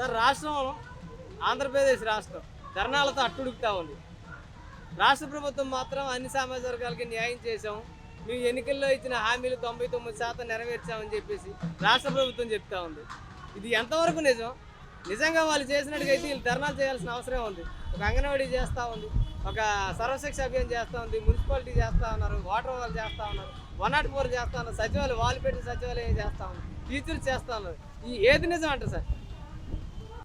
Sir రాష్ట్రం ఆంధ్రప్రదేశ్ రాష్ట్రం. ధర్నాలతో అట్టుడుకుతా ఉంది. రాష్ట్ర ప్రభుత్వం మాత్రం అన్ని సామాజిక వర్గాలకి న్యాయం చేశాం. మేము ఎన్నికల్లో ఇచ్చిన హామీలు తొంభై తొమ్మిది శాతం నెరవేర్చామని చెప్పేసి రాష్ట్ర ప్రభుత్వం చెప్తా ఉంది. ఇది ఎంతవరకు నిజం? నిజంగా వాళ్ళు చేసినట్టుగైతే వీళ్ళు ధర్నాలు చేయాల్సిన అవసరం ఉంది. ఒక అంగన్వాడీ చేస్తూ ఉంది. ఒక సర్వశిక్ష అభియాన్ చేస్తూ ఉంది. మున్సిపాలిటీ చేస్తూ ఉన్నారు. వాటర్ వాళ్ళు చేస్తూ ఉన్నారు. వన్ నాట్ ఫోర్ చేస్తూ ఉన్నారు. సచివాలయం వాళ్ళు పెట్టిన సచివాలయం చేస్తూ ఉన్నారు. టీచర్స్ చేస్తూ ఉన్నారు. ఈ ఏది నిజం అంటారు సార్?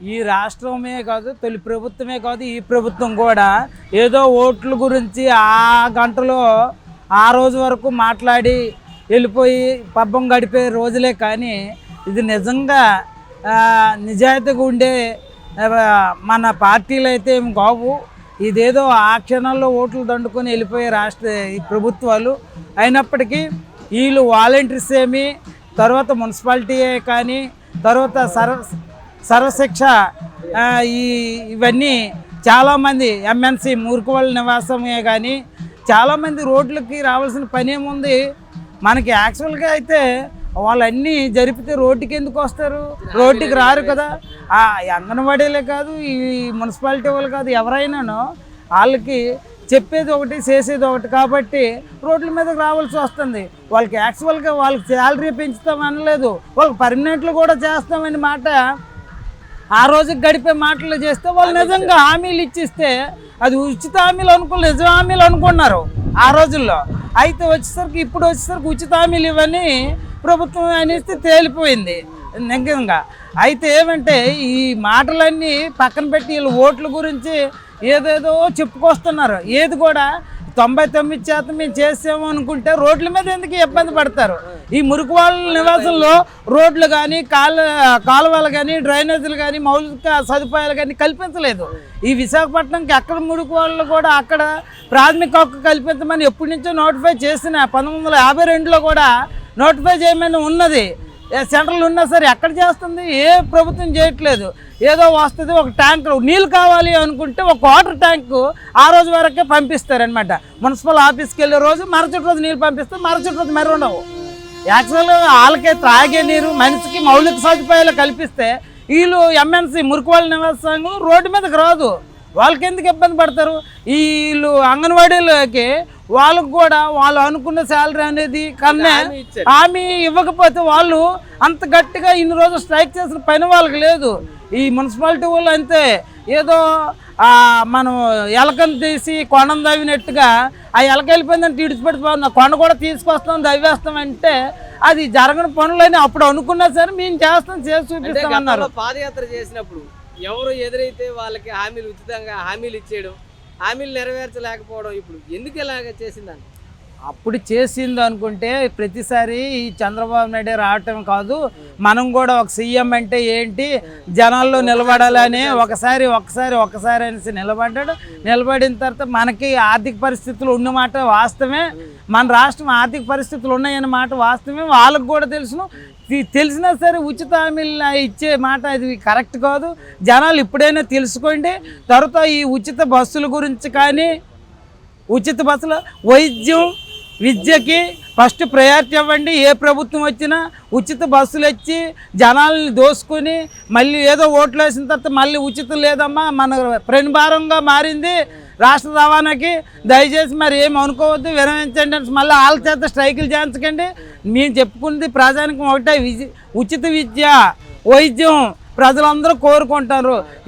ఈ రాష్ట్రమే కాదు తొలి ప్రభుత్వమే కాదు ఈ ప్రభుత్వం కూడా ఏదో ఓట్ల గురించి ఆ గంటలో ఆ రోజు వరకు మాట్లాడి వెళ్ళిపోయి పబ్బం గడిపే రోజులే కానీ ఇది నిజంగా నిజాయితీగా ఉండే మన పార్టీలు అయితే ఏం కావు. ఇదేదో ఆ క్షణాల్లో ఓట్లు దండుకొని వెళ్ళిపోయే రాష్ట్ర ఈ ప్రభుత్వాలు. అయినప్పటికీ వీళ్ళు వాలంటీర్స్ ఏమి తర్వాత మున్సిపాలిటీయే కానీ తర్వాత సర్వ సర్వశిక్ష ఈ ఇవన్నీ చాలామంది ఎంఎన్సి మూర్ఖవాళ్ళ నివాసమే కానీ చాలామంది రోడ్లకి రావాల్సిన పని ఏముంది మనకి యాక్చువల్గా అయితే వాళ్ళన్నీ జరిపితే రోడ్డుకి ఎందుకు వస్తారు? రోడ్డుకి రారు కదా. ఆ అంగన్వాడీలే కాదు ఈ మున్సిపాలిటీ వాళ్ళు కాదు ఎవరైనానో వాళ్ళకి చెప్పేది ఒకటి చేసేది ఒకటి కాబట్టి రోడ్ల మీదకి రావాల్సి వస్తుంది. వాళ్ళకి యాక్చువల్గా వాళ్ళకి శాలరీ పెంచుతాం అనలేదు వాళ్ళకి పర్మనెంట్లు కూడా చేస్తామని మాట ఆ రోజుకి గడిపే మాటలు చేస్తే వాళ్ళు నిజంగా హామీలు ఇచ్చిస్తే అది ఉచిత హామీలు అనుకో నిజ హామీలు అనుకున్నారు ఆ రోజుల్లో. అయితే వచ్చేసరికి ఇప్పుడు వచ్చేసరికి ఉచిత హామీలు ఇవన్నీ ప్రభుత్వం అనేసి తేలిపోయింది. నిజంగా. అయితే ఏమంటే ఈ మాటలన్నీ పక్కన పెట్టి వీళ్ళు ఓట్ల గురించి ఏదేదో చెప్పుకొస్తున్నారు. ఏది కూడా తొంభై తొమ్మిది శాతం మేము చేసాము అనుకుంటే రోడ్ల మీద ఎందుకు ఇబ్బంది పడతారు? ఈ మురికి వాళ్ళ నివాసంలో రోడ్లు కానీ కాలు కాలువలు కానీ డ్రైనేజీలు కానీ మౌలిక సదుపాయాలు కానీ కల్పించలేదు. ఈ విశాఖపట్నంకి అక్కడ మురికి వాళ్ళు కూడా అక్కడ ప్రాథమిక హక్కు కల్పించమని ఎప్పటి నుంచో నోటిఫై చేసిన పంతొమ్మిది వందల యాభై రెండులో కూడా నోటిఫై చేయమని ఉన్నది. సెంట్రల్ ఉన్నా సరే ఎక్కడ చేస్తుంది? ఏ ప్రభుత్వం చేయట్లేదు. ఏదో వస్తుంది ఒక ట్యాంక్ నీళ్ళు కావాలి అనుకుంటే ఒక వాటర్ ట్యాంకు ఆ రోజు వరకే పంపిస్తారనమాట మున్సిపల్ ఆఫీస్కి వెళ్ళే రోజు మరుసటి రోజు నీళ్ళు పంపిస్తే మరుసటి రోజు మరి ఉండవు. యాక్చువల్గా వాళ్ళకే త్రాగే నీరు మనిషికి మౌలిక సదుపాయాలు కల్పిస్తే వీళ్ళు ఎంఎన్సీ మురికివాళ్ళ నివాసం రోడ్డు మీదకి రాదు. వాళ్ళకి ఎందుకు ఇబ్బంది పడతారు? వీళ్ళు అంగన్వాడీలకి వాళ్ళకు కూడా వాళ్ళు అనుకున్న శాలరీ అనేది కన్నా హామీ ఇవ్వకపోతే వాళ్ళు అంత గట్టిగా ఇన్ని రోజులు స్ట్రైక్ చేసిన పని వాళ్ళకి లేదు. ఈ మున్సిపాలిటీ వాళ్ళు అంతే. ఏదో మనం ఎలకను తీసి కొండను దవ్వినట్టుగా ఆ ఎలక వెళ్ళిపోయిందని తీడిచిపెట్టిపోతుంది ఆ కొండ కూడా తీసుకొస్తాం దవ్వేస్తాం అంటే అది జరగని పనులని అప్పుడు అనుకున్నా సరే మేము చేస్తాం చేసి అంటే చూపిస్తామన్నారు. గతంలో పాదయాత్ర చేసినప్పుడు ఎవరు ఎదురైతే వాళ్ళకి హామీలు ఉచితంగా హామీలు ఇచ్చేయడం హామీలు నెరవేర్చలేకపోవడం ఇప్పుడు ఎందుకు ఇలాగ చేసిందని అప్పుడు చేసింది అనుకుంటే ప్రతిసారి ఈ చంద్రబాబు నాయుడు రావటం కాదు. మనం కూడా ఒక సీఎం అంటే ఏంటి? జనాల్లో నిలబడాలని ఒకసారి ఒకసారి ఒకసారి అనేసి నిలబడ్డాడు. నిలబడిన తర్వాత మనకి ఆర్థిక పరిస్థితులు ఉన్న మాట వాస్తవమే. మన రాష్ట్రం ఆర్థిక పరిస్థితులు ఉన్నాయన్న మాట వాస్తవమే. వాళ్ళకు కూడా తెలుసును. తెలిసినా సరే ఉచిత హామీలు ఇచ్చే మాట అది కరెక్ట్ కాదు. జనాలు ఇప్పుడైనా తెలుసుకోండి. తర్వాత ఈ ఉచిత బస్సుల గురించి కానీ ఉచిత బస్సులు వైద్యం విద్యకి ఫస్ట్ ప్రయారిటీ ఇవ్వండి ఏ ప్రభుత్వం వచ్చినా ఉచిత బస్సులు ఇచ్చి జనాల్ని దోసుకొని మళ్ళీ ఏదో ఓట్లు వేసిన తర్వాత మళ్ళీ ఉచితం లేదమ్మా మన ప్రణభారంగా మారింది. రాష్ట్ర రవాణాకి దయచేసి మరి ఏం అనుకోవద్దు విరమించండి అని మళ్ళీ వాళ్ళ చేత స్ట్రైకులు చేయించకండి. మేము చెప్పుకున్నది ప్రజానికి ఒకటే ఉచిత విద్య వైద్యం ప్రజలందరూ కోరుకుంటారు.